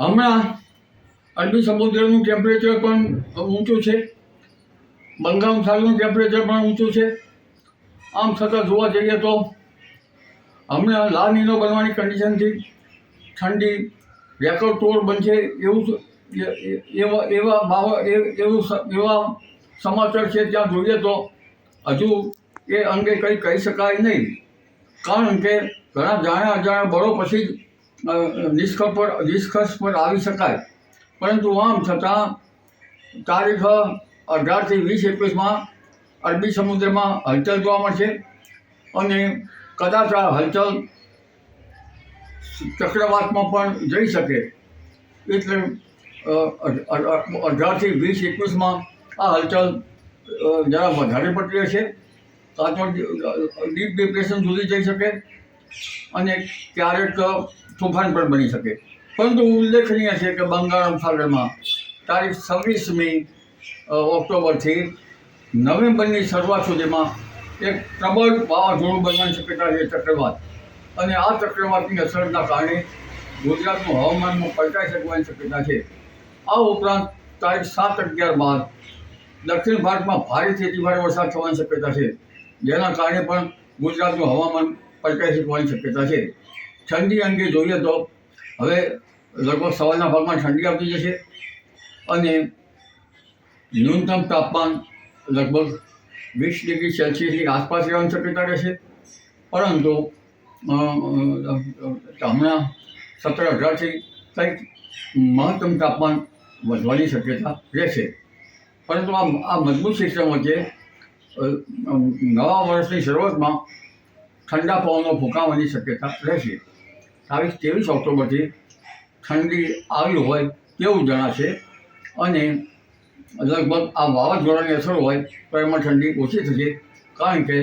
હમણાં અરબી સમુદ્રનું ટેમ્પરેચર પણ ઊંચું છે. બંગાળ સાગરનું ટેમ્પરેચર પણ ઊંચું છે. આમ છતાં જોવા જઈએ તો હમણાં લા નીનો બનવાની કન્ડિશનથી ઠંડી રેકોર્ડ તોડ બનશે એવું જ- એવા એવા ભાવ એવું એવા સમાચાર છે ત્યાં જોઈએ તો હજુ એ અંગે કંઈ કહી શકાય નહીં. કારણ કે ઘણા જાણ્યા અજાણ્યા બળો પછી નિષ્કર્ષ પર નિષ્કર્ષ પર આવી શકાય. પરંતુ આમ છતાં, તારીખ અઢારથી વીસ એકવીસમાં અરબી સમુદ્રમાં હલચલ જોવા મળશે અને કદાચ આ હલચલ ચક્રવાતમાં પણ જઈ શકે. એટલે અઢારથી વીસ એકવીસમાં આ હલચલ જરા વધારે પડતી હશે. કાં તો ડીપ ડિપ્રેશન સુધી જઈ શકે. અને ક્યારેક તોફાન પણ બની શકે. પરંતુ ઉલ્લેખનીય છે કે બંગાળ ઉપસાગરમાં તારીખ છવ્વીસમી ઓક્ટોબરથી નવેમ્બરની શરૂઆત સુધીમાં એક પ્રબળ વાવાઝોડું બનવાની શક્યતા છે ચક્રવાત. અને આ ચક્રવાતની અસરના કારણે ગુજરાતનું હવામાનમાં પલટાઈ શકવાની શક્યતા છે. આ ઉપરાંત તારીખ સાત અગિયાર બાદ દક્ષિણ ભારતમાં ભારેથી અતિભારે વરસાદ થવાની શક્યતા છે. જેના કારણે પણ ગુજરાતનું હવામાન પલટાઈ શકવાની શક્યતા છે. ઠંડી અંગે જોઈએ તો હવે લગભગ સવારના ભાગમાં ઠંડી આવતી જશે અને ન્યૂનતમ તાપમાન લગભગ વીસ ડિગ્રી સેલ્સિયસની આસપાસ રહેવાની શક્યતા રહેશે. પરંતુ હમણાં સત્તર અઢારથી કંઈક મહત્તમ તાપમાન વધવાની શક્યતા રહેશે. પરંતુ આ મજબૂત સિસ્ટમ વચ્ચે નવા વર્ષની શરૂઆતમાં ઠંડા પવનો ફૂંકાવાની શક્યતા રહેશે. તારીખ ત્રેવીસ ઓક્ટોબરથી ઠંડી આવી હોય તેવું જણાશે અને લગભગ આ વાવાઝોડાની અસર હોય તો એમાં ઠંડી ઓછી થશે કારણ કે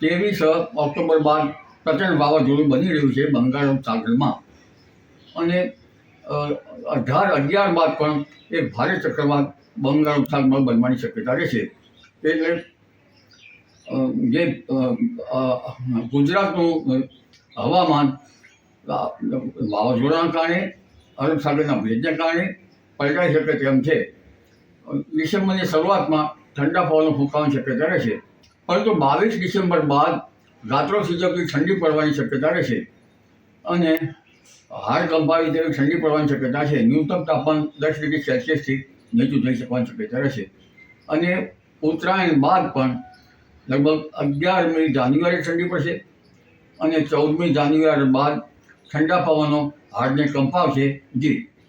ત્રેવીસ ઓક્ટોબર બાદ પ્રચંડ વાવાઝોડું બની રહ્યું છે બંગાળ સાગરમાં. અને અઢાર, અગિયાર બાદ પણ એક ભારે ચક્રવાત બંગાળ ઉપસાગરમાં બનવાની શક્યતા રહેશે. એટલે જે ગુજરાતનું હવામાન વાવાઝોડાના કારણે, અરબ સાગરના ભેજના કારણે પલટાઈ શકે તેમ છે. ડિસેમ્બરની શરૂઆતમાં ઠંડા પવનો ફૂંકાવાની શક્યતા રહેશે. પરંતુ બાવીસ ડિસેમ્બર બાદ રાત્રો સિજકથી ઠંડી પડવાની શક્યતા રહેશે. અને હાડ કંપાવી તેવી ઠંડી પડવાની શક્યતા છે. ન્યૂનતમ તાપમાન દસ ડિગ્રી સેલ્સિયસથી નીચું થઈ શકવાની શક્યતા રહેશે. અને ઉત્તરાયણ બાદ પણ લગભગ અગિયારમી જાન્યુઆરી ઠંડી પડશે અને ચૌદમી જાન્યુઆરી બાદ ઠંડા પવનો હાડને કંપાવશે જી.